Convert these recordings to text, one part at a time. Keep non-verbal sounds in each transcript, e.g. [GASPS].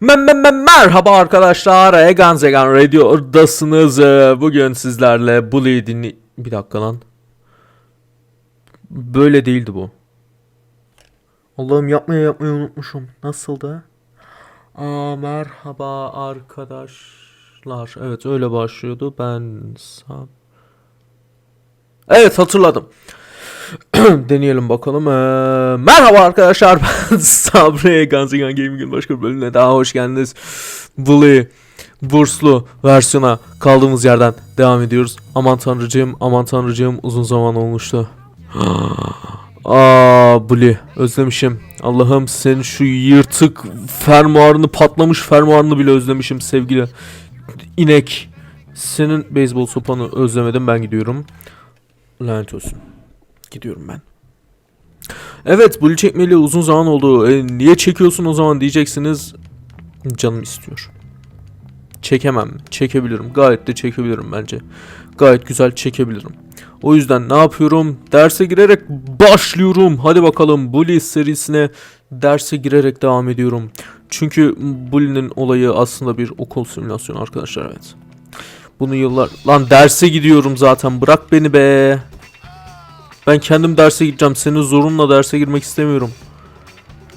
Me- me- me- Merhaba arkadaşlar. Egan Zegan Radio'dasınız. Ee, Bugün sizlerle Bully dinli... Bir dakika lan. Böyle değildi bu. Allah'ım yapmaya yapmayı unutmuşum. Nasıldı? Aa, merhaba arkadaşlar. Evet öyle başlıyordu. Ben. Evet hatırladım. [CLEARS THROAT] Deneyelim bakalım. Ee, merhaba arkadaşlar [LAUGHS] ben Sabri Ganzigan Gaming'in başka bir bölümüne daha hoş geldiniz. Bully burslu versiyona kaldığımız yerden devam ediyoruz. Aman tanrıcığım aman tanrıcığım uzun zaman olmuştu. [GASPS] Aa Bully özlemişim. Allah'ım senin şu yırtık fermuarını patlamış fermuarını bile özlemişim sevgili inek. Senin beyzbol sopanı özlemedim ben gidiyorum. Lanet olsun. Gidiyorum ben. Evet Bully çekmeli uzun zaman oldu. E, niye çekiyorsun o zaman diyeceksiniz. Canım istiyor. Çekemem. Çekebilirim. Gayet de çekebilirim bence. Gayet güzel çekebilirim. O yüzden ne yapıyorum? Derse girerek başlıyorum. Hadi bakalım Bully serisine derse girerek devam ediyorum. Çünkü Bully'nin olayı aslında bir okul simülasyonu arkadaşlar evet. Bunu yıllar... Lan derse gidiyorum zaten bırak beni be. Ben kendim derse gideceğim. Senin zorunla derse girmek istemiyorum.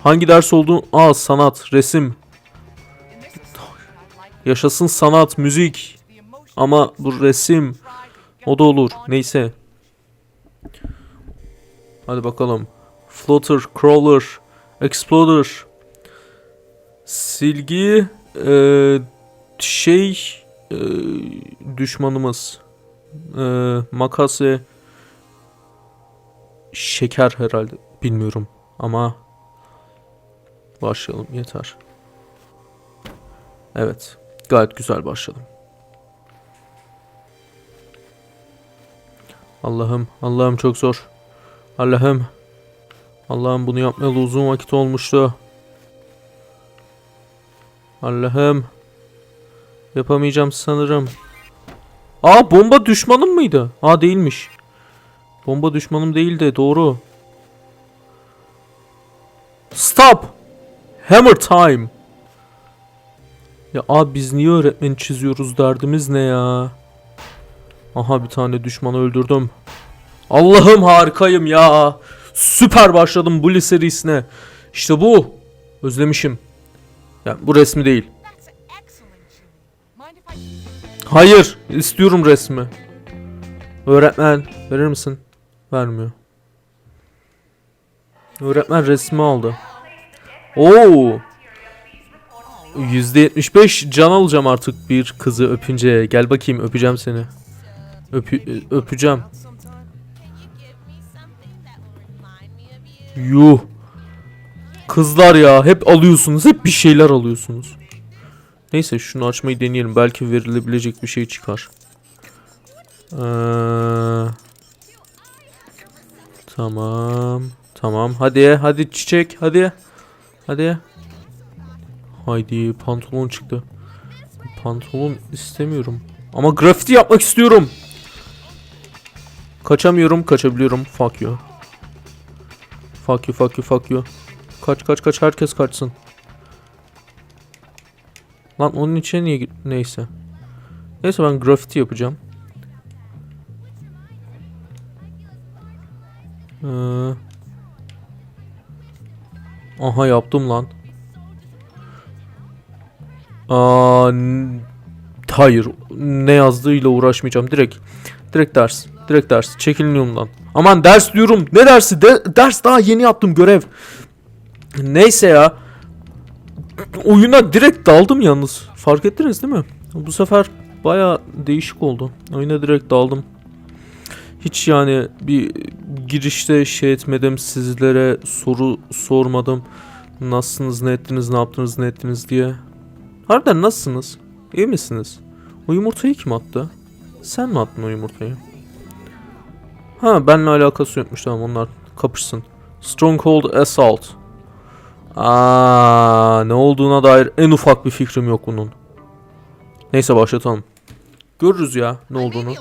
Hangi ders olduğunu... Aa sanat, resim. Yaşasın sanat, müzik. Ama bu resim. O da olur. Neyse. Hadi bakalım. Floater, crawler, exploder. Silgi, eee, şey, eee, düşmanımız. Eee, makas ve şeker herhalde. Bilmiyorum ama başlayalım yeter. Evet. Gayet güzel başladım. Allah'ım, Allah'ım çok zor. Allah'ım. Allah'ım bunu yapmayalı uzun vakit olmuştu. Allah'ım. Yapamayacağım sanırım. Aa bomba düşmanım mıydı? Aa değilmiş. Bomba düşmanım değil de doğru. Stop. Hammer time. Ya abi biz niye öğretmeni çiziyoruz derdimiz ne ya? Aha bir tane düşmanı öldürdüm. Allah'ım harikayım ya. Süper başladım Bully serisine. İşte bu. Özlemişim. Ya bu resmi değil. Hayır, istiyorum resmi. Öğretmen, verir misin? Vermiyor. Öğretmen resmi aldı. Oo. %75 can alacağım artık bir kızı öpünce. Gel bakayım öpeceğim seni. Öpü öpeceğim. Yuh. Kızlar ya hep alıyorsunuz. Hep bir şeyler alıyorsunuz. Neyse şunu açmayı deneyelim. Belki verilebilecek bir şey çıkar. Ee, tamam. Tamam. Hadi hadi çiçek hadi. Hadi. Haydi pantolon çıktı. Pantolon istemiyorum. Ama grafiti yapmak istiyorum. Kaçamıyorum, kaçabiliyorum. Fuck you. Fuck you, fuck you, fuck you. Kaç kaç kaç herkes kaçsın. Lan onun içine niye neyse. Neyse ben grafiti yapacağım. Ee, aha yaptım lan. Aa, hayır. Ne yazdığıyla uğraşmayacağım. Direkt direkt ders. Direkt ders. Çekilin yolumdan. Aman ders diyorum. Ne dersi? De- ders daha yeni yaptım görev. Neyse ya. Oyuna direkt daldım yalnız. Fark ettiniz değil mi? Bu sefer baya değişik oldu. Oyuna direkt daldım. Hiç yani bir girişte şey etmedim. Sizlere soru sormadım. Nasılsınız, ne ettiniz, ne yaptınız, ne ettiniz diye. Harbiden nasılsınız? İyi misiniz? O yumurtayı kim attı? Sen mi attın o yumurtayı? Ha benimle alakası yokmuş tamam onlar kapışsın. Stronghold Assault. Aa, ne olduğuna dair en ufak bir fikrim yok bunun. Neyse başlatalım. Görürüz ya ne olduğunu.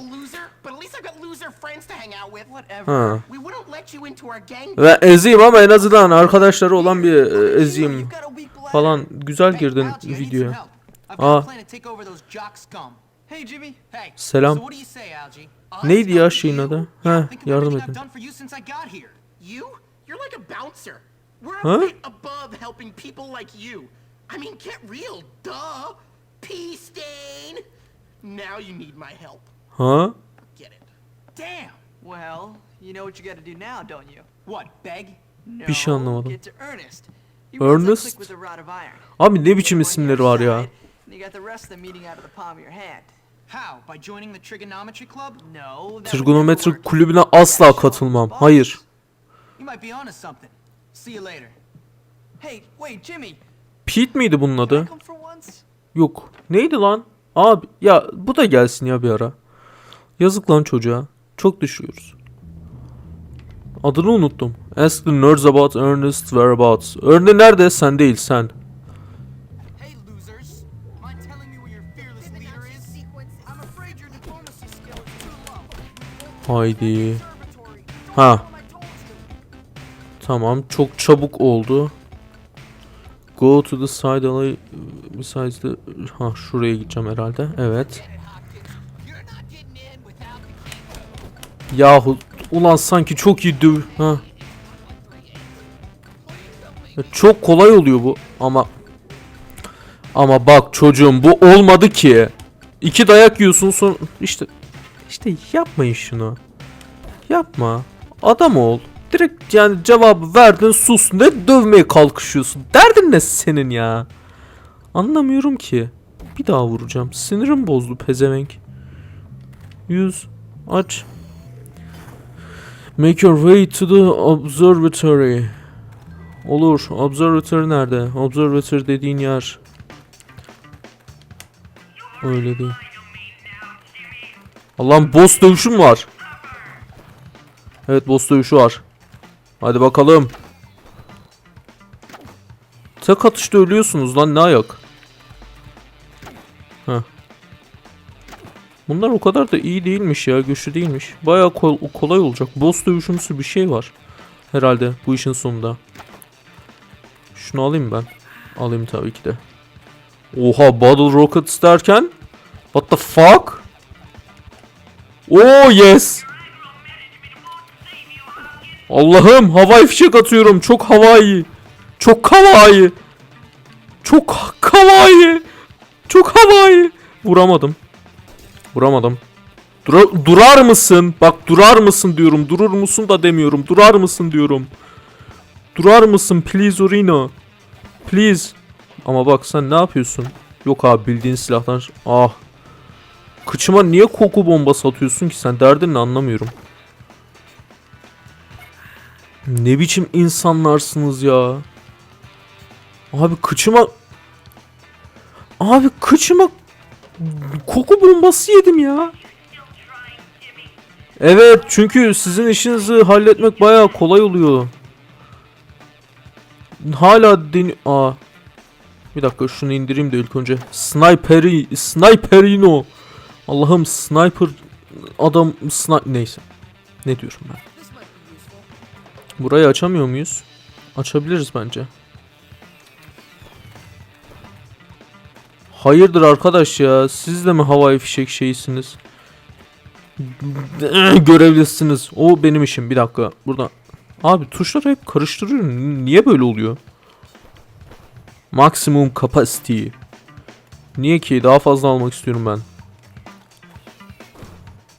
Ha. Ve eziyim ama en azından arkadaşları olan bir e, eziyim. Falan güzel girdin videoya. Aa. Selam. Neydi ya şeyin adı? Of yardım edin. Since I mean, get real, duh. Pea stain. Now you need my help. Ha? Get it? Damn. Well, you know what you gotta do now, don't you? What? Beg? No. Bir şey anlamadım. Get to Ernest. He runs that Ernest? with a rod of iron. Abi ne biçim isimleri var ya. And you got the rest of them meeting out of the palm of your hand. How? By joining the trigonometry club? No, that would never Trigonometri work. kulübüne asla katılmam. Hayır. You might be onto something. See you later. Hey, wait, Jimmy. Pete miydi bunun adı? come for once? Yok. Neydi lan? Abi ya bu da gelsin ya bir ara. Yazık lan çocuğa. Çok düşüyoruz. Adını unuttum. Ask the nerds about Ernest whereabouts. Ernest nerede? Sen değil sen. Haydi. Ha. Tamam. Çok çabuk oldu. Go to the side alley besides the... Ha şuraya gideceğim herhalde. Evet. Yahu ulan sanki çok iyi döv... Ha. Çok kolay oluyor bu ama... Ama bak çocuğum bu olmadı ki. İki dayak yiyorsun son... işte işte yapmayın şunu. Yapma. Adam ol. Direkt yani cevabı verdin sus. Ne dövmeye kalkışıyorsun? Derdin ne senin ya? Anlamıyorum ki. Bir daha vuracağım. Sinirim bozdu pezevenk. Yüz. Aç. Make your way to the observatory. Olur. Observatory nerede? Observatory dediğin yer. Öyle değil. Allah'ım boss dövüşüm var. Evet boss dövüşü var. Hadi bakalım. Tek atışta ölüyorsunuz lan ne ayak. Bunlar o kadar da iyi değilmiş ya güçlü değilmiş. Baya kolay olacak. Boss dövüşümsü bir şey var. Herhalde bu işin sonunda. Şunu alayım ben. Alayım tabii ki de. Oha Battle Rockets derken What the fuck? Oh yes. Allah'ım havai fişek atıyorum. Çok havai. Çok kawaii. Çok kawaii. Çok havai. Vuramadım. Vuramadım. Dura- durar mısın? Bak durar mısın diyorum. Durur musun da demiyorum. Durar mısın diyorum. Durar mısın please Orino? Please. Ama bak sen ne yapıyorsun? Yok abi bildiğin silahtan. Ah. Kıçıma niye koku bombası atıyorsun ki sen? Derdin ne anlamıyorum. Ne biçim insanlarsınız ya? Abi kıçıma... Abi kıçıma koku bombası yedim ya. Evet çünkü sizin işinizi halletmek bayağı kolay oluyor. Hala deni... Aa. Bir dakika şunu indireyim de ilk önce. Sniperi... Sniperino. Allah'ım sniper... Adam... Sni Neyse. Ne diyorum ben? Burayı açamıyor muyuz? Açabiliriz bence. Hayırdır arkadaş ya? Siz de mi havai fişek şeysiniz? [CLEARS THROAT] Görevlisiniz. O benim işim. Bir dakika. Burada. Abi tuşları hep karıştırıyorum. Niye böyle oluyor? Maximum capacity. Niye ki? Daha fazla almak istiyorum ben.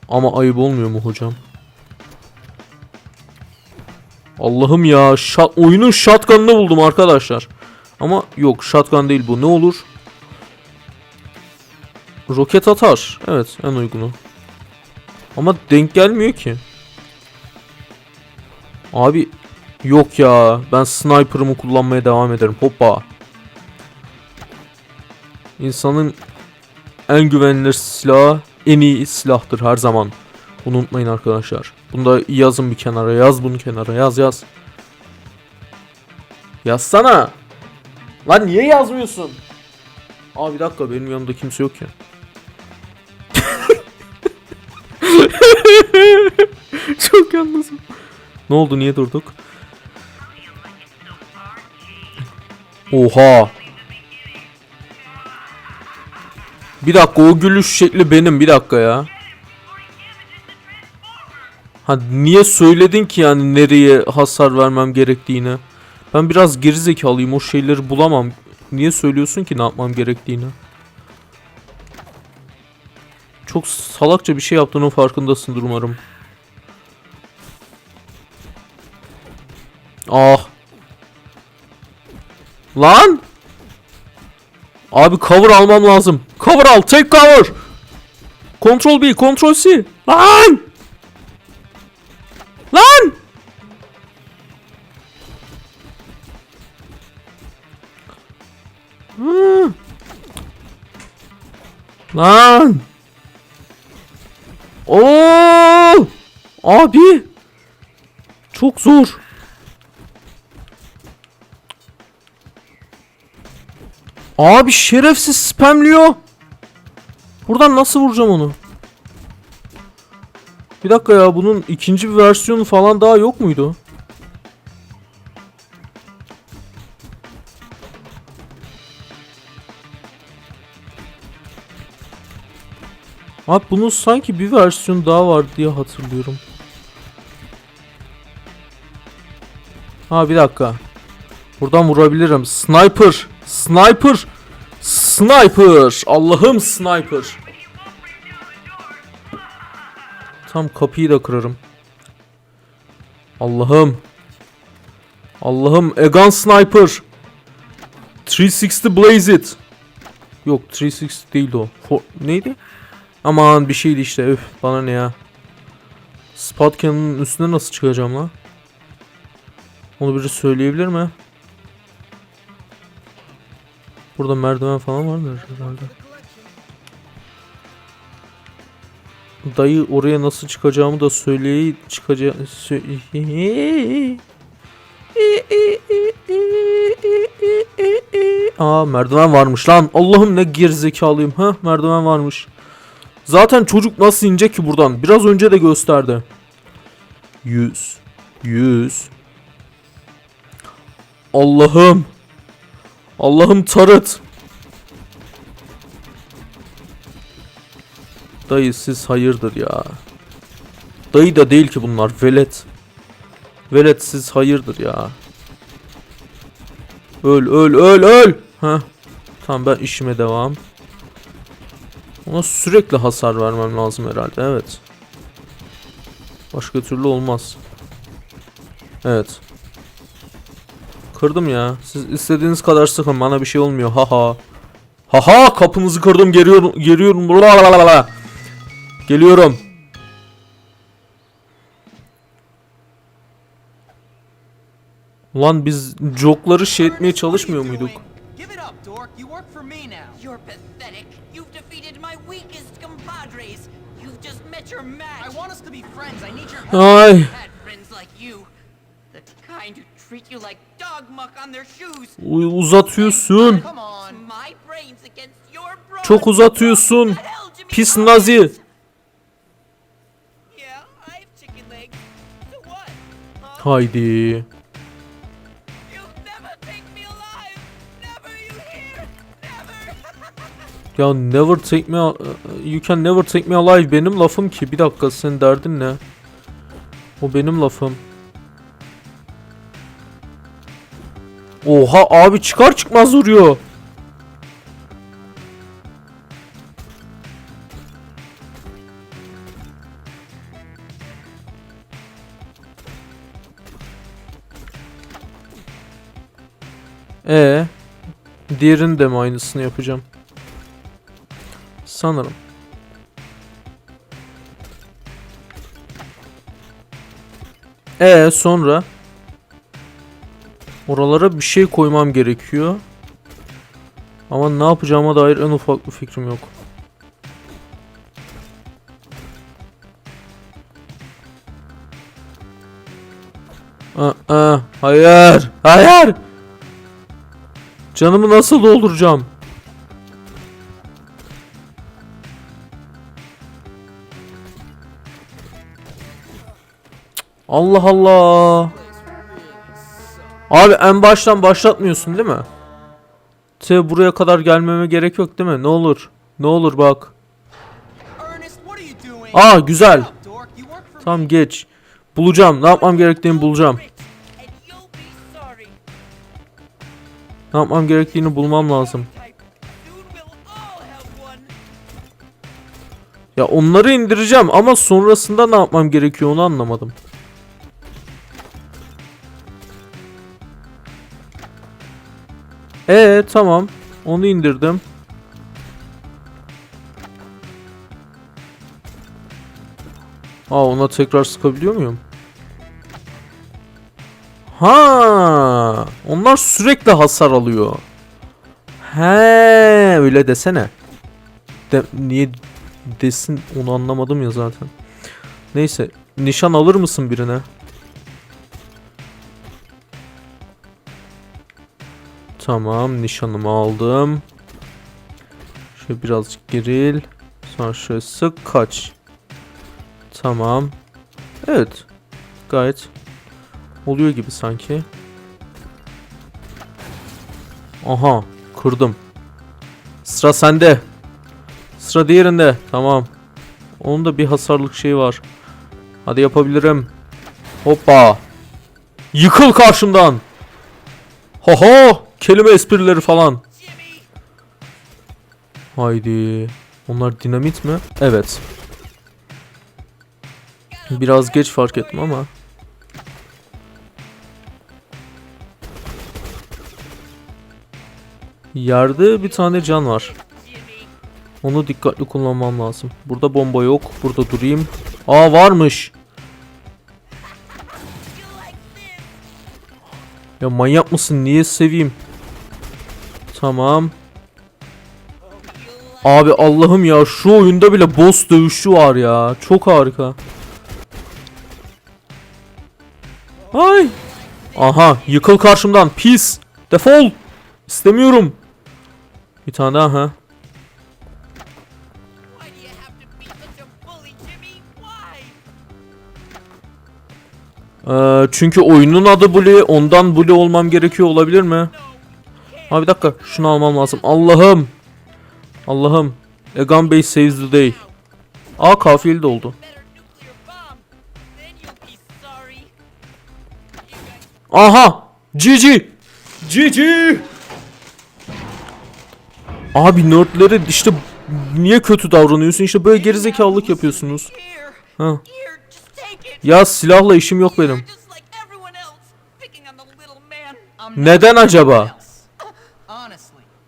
Ama ayıp olmuyor mu hocam? Allah'ım ya. Oyunun shotgun'ını buldum arkadaşlar. Ama yok shotgun değil bu. Ne olur? Roket atar. Evet en uygunu. Ama denk gelmiyor ki. Abi yok ya. Ben sniper'ımı kullanmaya devam ederim. Hoppa. İnsanın en güvenilir silahı en iyi silahtır her zaman. Bunu unutmayın arkadaşlar. Bunu da yazın bir kenara. Yaz bunu kenara. Yaz yaz. Yazsana. Lan niye yazmıyorsun? Aa bir dakika benim yanımda kimse yok ya. [LAUGHS] Çok yalnızım. Ne oldu niye durduk? Oha. Bir dakika o gülüş şekli benim bir dakika ya. Ha niye söyledin ki yani nereye hasar vermem gerektiğini? Ben biraz gerizekalıyım o şeyleri bulamam. Niye söylüyorsun ki ne yapmam gerektiğini? Çok salakça bir şey yaptığının farkındasındır umarım. Ah. Lan! Abi cover almam lazım. Cover al, take cover. Control B, Control C. Lan! Lan! Hı. Lan! Oo! Abi! Çok zor. Abi şerefsiz spamliyor. Buradan nasıl vuracağım onu? Bir dakika ya bunun ikinci bir versiyonu falan daha yok muydu? Abi bunun sanki bir versiyon daha var diye hatırlıyorum. Ha bir dakika. Buradan vurabilirim. Sniper. Sniper. Sniper. Allah'ım sniper. Tam kapıyı da kırarım. Allah'ım. Allah'ım Egan Sniper. 360 Blaze It. Yok 360 değildi o. For neydi? Aman bir şeydi işte. Öf bana ne ya. Spot cannon'ın üstüne nasıl çıkacağım lan? Onu biri söyleyebilir mi? Burada merdiven falan var mı herhalde? Dayı oraya nasıl çıkacağımı da söyleye çıkacağım. Aa merdiven varmış lan. Allah'ım ne gerizekalıyım. Ha merdiven varmış. Zaten çocuk nasıl inecek ki buradan? Biraz önce de gösterdi. 100 100 Allah'ım Allah'ım tarıt. Dayı siz hayırdır ya. Dayı da değil ki bunlar velet. Velet siz hayırdır ya. Öl öl öl öl. Ha. Tamam ben işime devam. Ona sürekli hasar vermem lazım herhalde evet. Başka türlü olmaz. Evet. Kırdım ya. Siz istediğiniz kadar sıkın bana bir şey olmuyor. Haha. Haha kapınızı kırdım geliyorum geliyorum. Blablabla. Geliyorum. Ulan biz jokları şey etmeye çalışmıyor muyduk? Met your match. I want us to be friends. I need your help. Ay. had friends like you. The kind who treat you like dog muck on their shoes. U- uzatıyorsun. Come on. My brains against your brawn. Çok uzatıyorsun. What the hell, Jimmy Pis nazi. Yeah, Ya never take me you can never take me alive benim lafım ki. Bir dakika senin derdin ne? O benim lafım. Oha abi çıkar çıkmaz vuruyor. E diğerini de mi aynısını yapacağım? Sanırım. E sonra oralara bir şey koymam gerekiyor. Ama ne yapacağıma dair en ufak bir fikrim yok. Aa, hayır, hayır. Canımı nasıl dolduracağım? Allah Allah. Abi en baştan başlatmıyorsun değil mi? Te buraya kadar gelmeme gerek yok değil mi? Ne olur. Ne olur bak. Aa güzel. Me. geç. Bulacağım. Ne yapmam gerektiğini bulacağım. Ne yapmam gerektiğini bulmam lazım. Ya onları indireceğim ama sonrasında ne yapmam gerekiyor onu anlamadım. Ee tamam. Onu indirdim. Aa ona tekrar sıkabiliyor muyum? Ha, onlar sürekli hasar alıyor. He, öyle desene. De, niye desin onu anlamadım ya zaten. Neyse, nişan alır mısın birine? Tamam, nişanımı aldım. Şöyle birazcık geril. Sonra şöyle sık kaç. Tamam. Evet. Gayet oluyor gibi sanki. Aha, kırdım. Sıra sende. Sıra diğerinde. Tamam. Onun da bir hasarlık şeyi var. Hadi yapabilirim. Hoppa. Yıkıl karşımdan. Ho Kelime esprileri falan. Haydi. Onlar dinamit mi? Evet. Biraz geç fark ettim ama. Yerde bir tane can var. Onu dikkatli kullanmam lazım. Burada bomba yok. Burada durayım. Aa varmış. Ya manyak mısın? Niye seveyim? Tamam. Abi Allah'ım ya şu oyunda bile boss dövüşü var ya. Çok harika. Ay. Aha yıkıl karşımdan pis. Defol. İstemiyorum. Bir tane daha ha. Ee, çünkü oyunun adı Bully. Ondan Bully olmam gerekiyor olabilir mi? Abi bir dakika şunu almam lazım. Allah'ım. Allah'ım. Egan Bey saves the day. Aa kafiyeli de oldu. Aha! GG! GG! Abi nerdlere işte niye kötü davranıyorsun? İşte böyle gerizekalılık yapıyorsunuz. Ha. Ya silahla işim yok benim. just like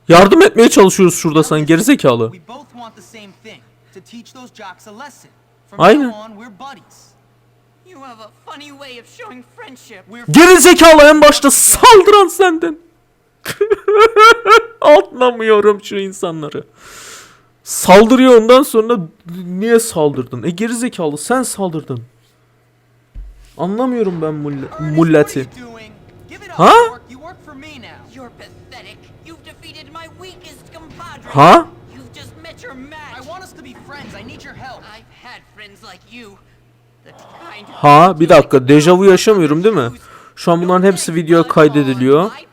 Yardım etmeye çalışıyoruz şurada sen gerizekalı. Aynen. now on, we're buddies. You have a funny way of showing friendship. We're Gerizekalı en başta saldıran sendin. [LAUGHS] Anlamıyorum şu insanları. Saldırıyor ondan sonra niye saldırdın? E gerizekalı sen saldırdın. Anlamıyorum ben mulleti. you Ha? You've just met your I match. want us to be friends. I need your help. I've had friends like you. Ha bir dakika dejavu yaşamıyorum değil mi? Şu an bunların hepsi videoya kaydediliyor. Watch out. Like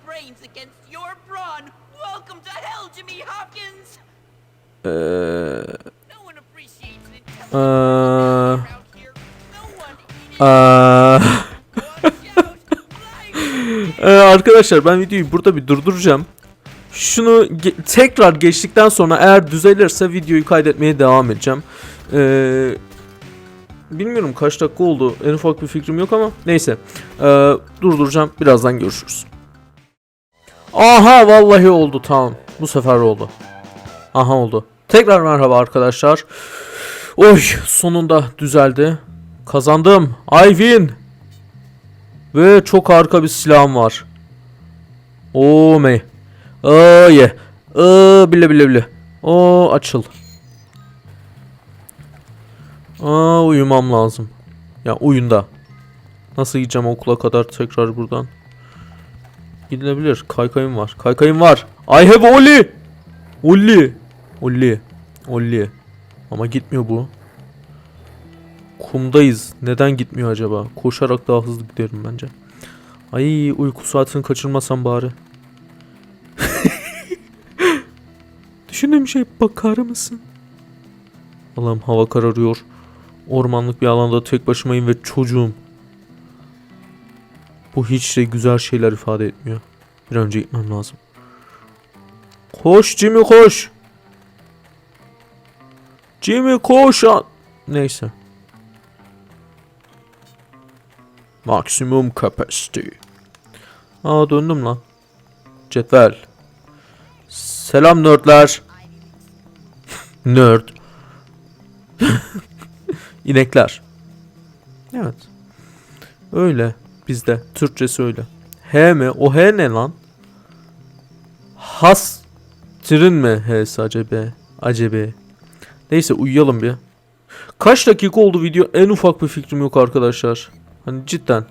Ee, arkadaşlar ben videoyu burada bir durduracağım. Şunu ge- tekrar geçtikten sonra eğer düzelirse videoyu kaydetmeye devam edeceğim. Ee, bilmiyorum kaç dakika oldu. En ufak bir fikrim yok ama neyse. Ee, durduracağım. Birazdan görüşürüz. Aha vallahi oldu tamam. Bu sefer oldu. Aha oldu. Tekrar merhaba arkadaşlar. Oy sonunda düzeldi. Kazandım. I win. Ve çok harika bir silahım var. Oo me. Aa ye. Aa bile bile bile. Oo açıl. Aa uyumam lazım. Ya oyunda. Nasıl gideceğim okula kadar tekrar buradan? Gidilebilir. Kaykayım var. Kaykayım var. I have Oli. Oli. Oli. Oli. Ama gitmiyor bu. Kumdayız. Neden gitmiyor acaba? Koşarak daha hızlı giderim bence. Ay uyku saatini kaçırmasam bari. [LAUGHS] Düşündüğüm şey bakar mısın? Allah'ım hava kararıyor. Ormanlık bir alanda tek başımayım ve çocuğum. Bu hiç de güzel şeyler ifade etmiyor. Bir önce gitmem lazım. Koş Jimmy koş. Jimmy koş. Neyse. Maksimum capacity. Aa döndüm lan. Cetvel. Selam nerdler. Nerd. [LAUGHS] İnekler. Evet. Öyle. Bizde. Türkçesi öyle. H mi? O H ne lan? Has. Trin mi? H'si acaba? Acaba. Neyse uyuyalım bir. Kaç dakika oldu video? En ufak bir fikrim yok arkadaşlar. Hani cidden.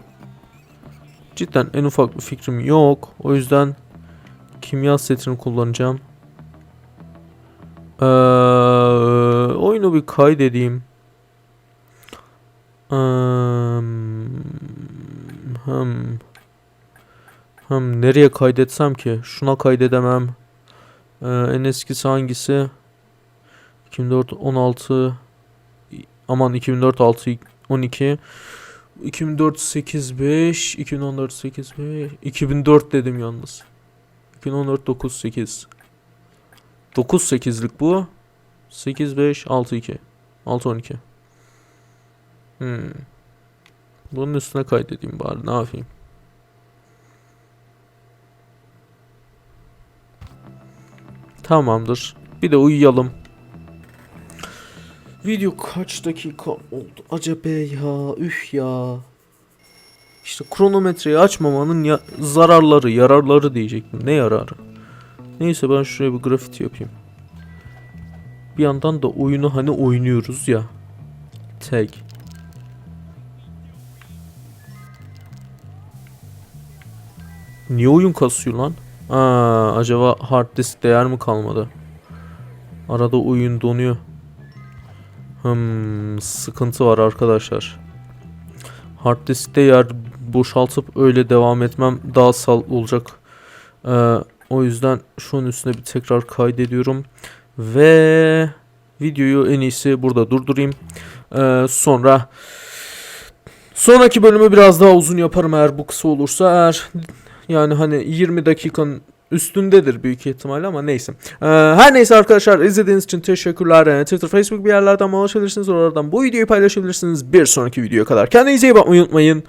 Cidden en ufak bir fikrim yok. O yüzden kimya setini kullanacağım. Ee, oyunu bir kaydedeyim. Hmm, hmm, nereye kaydetsem ki? Şuna kaydedemem. Ee, en eskisi hangisi? 2004 16 aman 2004 6 12 2004 8 5 2014 8 5 2004 dedim yalnız. 2014 9 8 9 8'lik bu. 8 5 6 2 6 12. Hmm. Bunun üstüne kaydedeyim bari ne yapayım. Tamamdır. Bir de uyuyalım. Video kaç dakika oldu acaba ya? Üf ya. İşte kronometreyi açmamanın ya zararları, yararları diyecektim. Ne yararı? Neyse ben şuraya bir grafiti yapayım. Bir yandan da oyunu hani oynuyoruz ya. Tag. Niye oyun kasıyor lan? Aa, acaba hard disk değer mi kalmadı? Arada oyun donuyor. Hmm, sıkıntı var arkadaşlar. Hard diskte yer boşaltıp öyle devam etmem daha sal olacak. Ee, o yüzden şunun üstüne bir tekrar kaydediyorum. Ve videoyu en iyisi burada durdurayım. Ee, sonra sonraki bölümü biraz daha uzun yaparım eğer bu kısa olursa. Eğer yani hani 20 dakikanın üstündedir büyük ihtimalle ama neyse. Ee, her neyse arkadaşlar izlediğiniz için teşekkürler. Ee, Twitter, Facebook bir yerlerden bana ulaşabilirsiniz. Oralardan bu videoyu paylaşabilirsiniz. Bir sonraki videoya kadar kendinize iyi bakmayı unutmayın.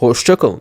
Hoşçakalın.